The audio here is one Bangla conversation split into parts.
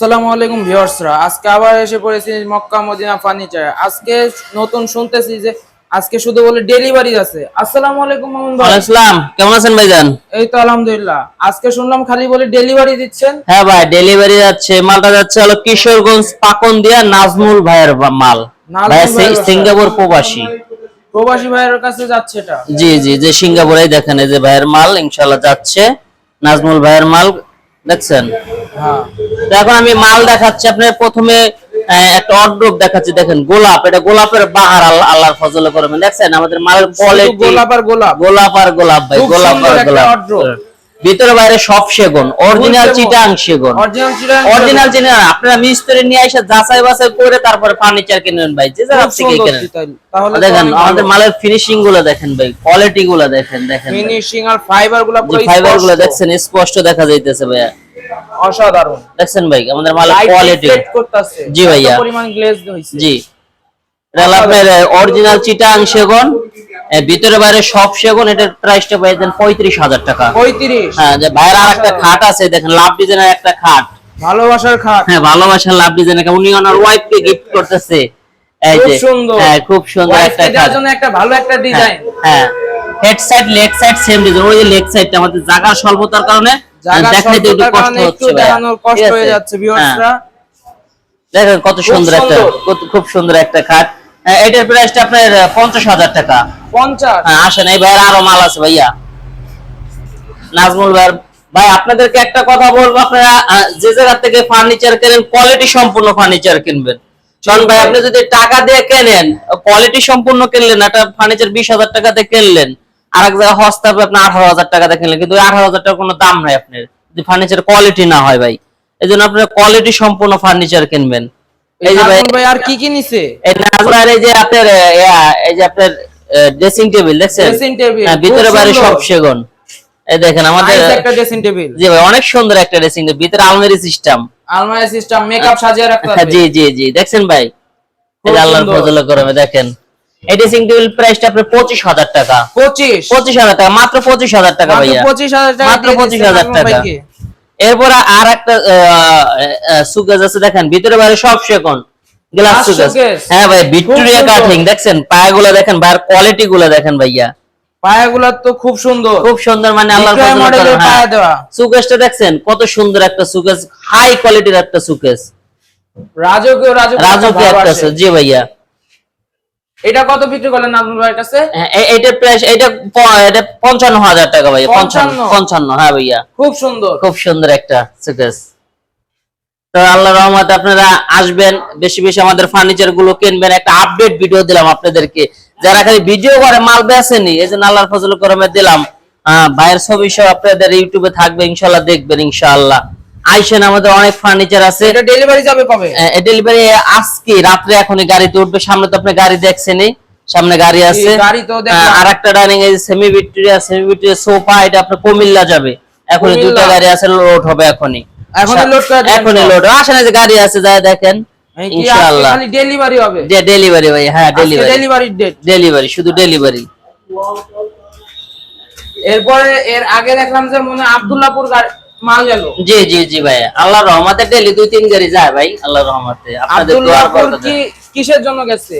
আসসালামু আলাইকুম ভিউয়ার্সরা। আজকে আবার এসে পড়েছি মক্কা মদিনা ফার্নিচার আজকে নতুন শুনতেছি যে আজকে শুধু বলে ডেলিভারি আছে। আসসালামু আলাইকুম মামুন ভাই। আসসালাম কেমন আছেন ভাইজান? এই তো আলহামদুলিল্লাহ। আজকে শুনলাম খালি বলে ডেলিভারি দিচ্ছেন। হ্যাঁ ভাই ডেলিভারি যাচ্ছে মালটা যাচ্ছে হলো কিশোরগঞ্জ পাকন দিয়া নাজমুল ভাইয়ের মাল। ভাই সিঙ্গাপুর প্রবাসী। প্রবাসী ভাইয়ের কাছে যাচ্ছে এটা। জি জি যে সিঙ্গাপুরে দেখেন এই যে ভাইয়ের মাল ইনশাআল্লাহ যাচ্ছে। নাজমুল ভাইয়ের মাল দেখছেন? হ্যাঁ। এখন আমি মাল দেখাচ্ছি আপনার প্রথমে একটা অর্ডব দেখাচ্ছি দেখেন গোলাপ এটা গোলাপের বাহার আল্লাহ আল্লাহর ফজলে করবেন দেখছেন? আমাদের মালের কোয়ালিটি গোলাপ আর গোলাপ। গোলাপ আর গোলাপ ভাই গোলাপ আর একটা গোলাপ। ভিতরে বাইরে সব সেগুন অরিজিনাল। চিটাং সেগুন। অরিজিনাল না, আপনারা মিস্ত্রি নিয়ে এসে যাচাই বাছাই করে তারপরে ফার্নিচার কিনবেন ভাই যে যারা থেকে কেনেন। দেখেন আমাদের মালের ফিনিশিংগুলো দেখেন ভাই কোয়ালিটি গুলো দেখেন দেখেন ফিনিশিং আর ফাইবারগুলো পুরো ফাইবারগুলো। দেখছেন স্পষ্ট দেখা যাইতেছে ভাইয়া। অসাধারণ। দেখছেন ভাই আমাদের মালের কোয়ালিটি জি ভাইয়া। পরিমাণ গ্লেজড হইছে। জি। এটা আপনার অরিজিনাল চিটাং সেগুন ভিতরে বাইরে সব সেগুন এটার প্রাইসটা পাইছেন পঁয়ত্রিশ হাজার টাকা। 35 হ্যাঁ যে বাইরে আর একটা খাট আছে দেখেন লাভ ডিজাইনের একটা খাট। ভালোবাসার খাট। হ্যাঁ ভালোবাসার লাভ ডিজাইনের উনি ওনার ওয়াইফকে গিফট করতেছে। এই যে হ্যাঁ খুব সুন্দর একটা খাট। জন্য একটা ভালো একটা ডিজাইন হ্যাঁ। Head side leg side same design ওই যে লেগ সাইডটা আমাদের জায়গার স্বল্পতার কারণে জায়গা একটু কষ্ট হচ্ছে দেখানোর কষ্ট হয়ে যাচ্ছে ভিউয়ার্সরা দেখেন কত সুন্দর একটা খুব সুন্দর একটা খাট। এটার প্রাইসটা আপনার পঞ্চাশ হাজার টাকা। 50 হ্যাঁ আসেন এই ভাইয়ের আরও মাল আছে ভাইয়া। নাজমুল ভাইয়ের ভাই আপনাদেরকে একটা কথা বলব আপনারা যে জায়গা থেকে ফার্নিচার কেনেন কোয়ালিটি সম্পূর্ণ ফার্নিচার কিনবেন। কারণ ভাই আপনি যদি টাকা দিয়ে কেনেন কোয়ালিটি সম্পূর্ণ কিনলেন একটা ফার্নিচার বিশ হাজার টাকাতে কিনলেন আর এক জায়গায় হস্তে আপনি আঠারো হাজার টাকাতে কিনলেন কিন্তু আঠারো হাজার টাকার কোনো দাম নাই আপনার যদি ফার্নিচার কোয়ালিটি না হয় ভাই। এই জন্য আপনার কোয়ালিটি সম্পূর্ণ ফার্নিচার কিনবেন। এই যে ভাই আর কি কি নিছে এই নাজমুল এই যে আপনার এই যে আপনার ড্রেসিং টেবিল দেখছেন? ড্রেসিং টেবিল হ্যাঁ, ভিতরে বাইরে সব সেগুন। এই দেখেন আমাদের একটা ড্রেসিং টেবিল জি ভাই অনেক সুন্দর একটা ড্রেসিং টেবিল ভিতরে আলমারি সিস্টেম আলমারি সিস্টেম মেকআপ সাজিয়ে রাখতে হবে। জি জি জি দেখছেন ভাই? এই আল্লাহর। ফজলে করমে দেখেন। এই ড্রেসিং টেবিল প্রাইসটা আপনার পঁচিশ হাজার টাকা। 25 পঁচিশ হাজার টাকা মাত্র পঁচিশ হাজার টাকা মাত্র ভাইয়া। 25000 টাকা মাত্র দিয়ে পঁচিশ দিচ্ছে হাজার নাজমুল টাকা। ভাইকে। এরপর আর একটা সুকেজ আছে দেখেন ভিতরে বাইরে সব সেকন গ্লাস showcase। হ্যাঁ ভাই ভিক্টোরিয়া কাটিং দেখছেন? পায়াগুলো দেখেন ভাইয়ের কোয়ালিটি গুলো দেখেন ভাইয়া। পায়াগুলা তো খুব সুন্দর। খুব সুন্দর মানে আল্লাহর মডেলের হ্যাঁ। পায়া দেওয়া। সুকেসটা দেখছেন? কত সুন্দর একটা সুকেস হাই কোয়ালিটির একটা সুকেস রাজকীয় রাজকীয় রাজকীয় একটা জি ভাইয়া। এটা কত বিক্রি করলেন নাজমুল ভাইয়ের কাছে? হ্যাঁ, এ- প্রাইস এটা এটা পঞ্চান্ন হাজার টাকা ভাইয়া পঞ্চান্ন? 55 পঞ্চান্ন হ্যাঁ ভাইয়া। খুব সুন্দর। খুব সুন্দর একটা সুকেস তো আল্লাহ রহমত আপনারা আসবেন বেশি বেশি আমাদের ফার্নিচারগুলো কিনবেন। একটা আপডেট ভিডিও দিলাম আপনাদেরকে। যারা খালি ভিডিও করে মাল বেচেনি এই জন্য আল্লাহর ফজল করমে দিলাম। ভাইয়ের ছবি সব আপনাদের ইউটিউবে থাকবে ইনশাল্লাহ দেখবেন ইনশাআল্লাহ। আইসেন আমাদের অনেক ফার্নিচার আছে। এটা ডেলিভারি যাবে কবে? ডেলিভারি আজকে রাত্রে এখনই গাড়িতে উঠবে। সামনে তো আপনি গাড়ি দেখছেনই। সামনে গাড়ি আছে। গাড়ি তো। আর একটা ডাইনিং এই semi Victoria semi Victoria sofa এটা আপনার কুমিল্লা যাবে। এখনই দুটো গাড়ি আছে লোড হবে এখনই। এখনই load করে এখনই লোড আসেন যে গাড়ি আছে যায় দেখেন। ইনশাআল্লাহ। খালি ডেলিভারি হবে? ডেলিভারি ভাই হ্যাঁ ডেলিভারি ডেলিভারির ডেট ডেলিভারি শুধু ডেলিভারি এরপরে এর আগে দেখলাম যে মনে আব্দুল্লাহপুর মাল গেল। জি জি জি ভাই আল্লাহর রহমতে ডেলি দুই তিন গাড়ি যায় ভাই আল্লাহর রহমতে। আপনাদের দোয়ার কি কিসের জন্য গেছে?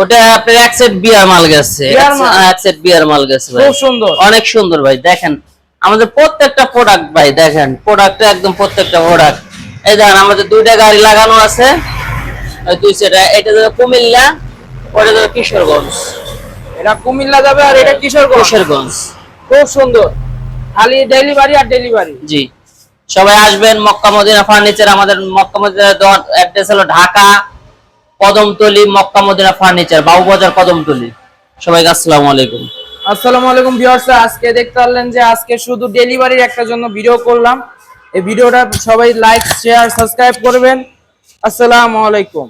ওটা আপনার এক সেট বিয়ার মাল গেছে। এক সেট বিয়ার মাল গেছে ভাই। খুব সুন্দর। অনেক সুন্দর ভাই দেখেন আমাদের প্রত্যেকটা প্রোডাক্ট ভাই দেখেন প্রোডাক্ট একদম প্রত্যেকটা প্রোডাক্ট এই দেখেন আমাদের দুইটা গাড়ি লাগানো আছে। দুই সেটা এটা যাবে কুমিল্লা ওটা যাবে কিশোরগঞ্জ। এটা কুমিল্লা যাবে আর এটা কিশোরগঞ্জ। কিশোরগঞ্জ। খুব সুন্দর। খালি ডেলিভারি আর ডেলিভারি জি। সবাই আসবেন মক্কা মদিনা ফার্নিচার আমাদের মক্কা মদিনা অ্যাড্রেস হলো Dhaka Kadamtali Mecca Medina furniture Babubazar Kadamtali. সবাইকে আসসালামু আলাইকুম। আসসালামু আলাইকুম ভিউয়ার্স, আজকে দেখতে পারলেন যে আজকে শুধু ডেলিভারির একটা জন্য ভিডিও করলাম। এই ভিডিওটা সবাই লাইক, শেয়ার, সাবস্ক্রাইব করবেন। আসসালামু আলাইকুম।